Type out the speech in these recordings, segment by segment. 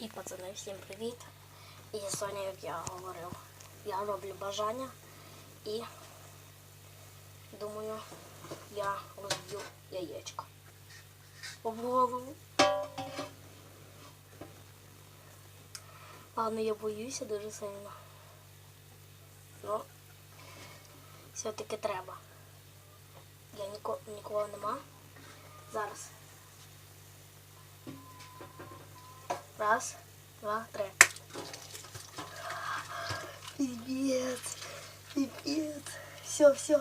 І пацани, всім привіт. І сьогодні, як я говорив, я роблю бажання і думаю, я розб'ю яєчко. Об голову. Ладно, я боюся дуже сильно. Ну, все-таки треба. Я ніко, нікого нема. Зараз. Раз, два, три. Пипец, пипец. Все, все.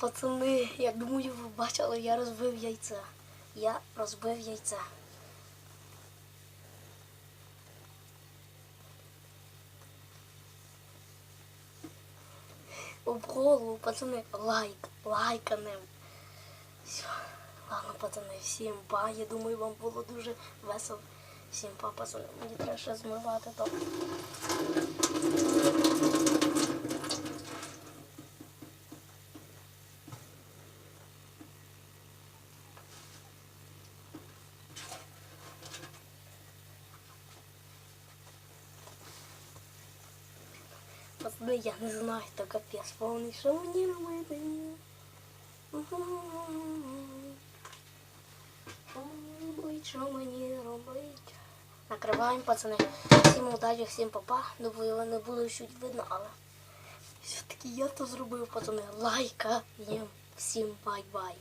Пацани, я думаю, ви бачили, я розбив яйце. Я розбив яйце. Об голову, пацани, лайк, лайканем. Все. Ладно, пацани, всім па. Я думаю, вам було дуже весело. Всім па, пацани. Мені треба ще змивати то. Пацани, я не знаю, то капець повний. Що мені робити? Що мені робить? Накриваємо, пацани. Всім удачі, всім папа. Думаю, вони будуть чуть видно, але все-таки я то зробив, пацани. Лайка. Всім бай-бай.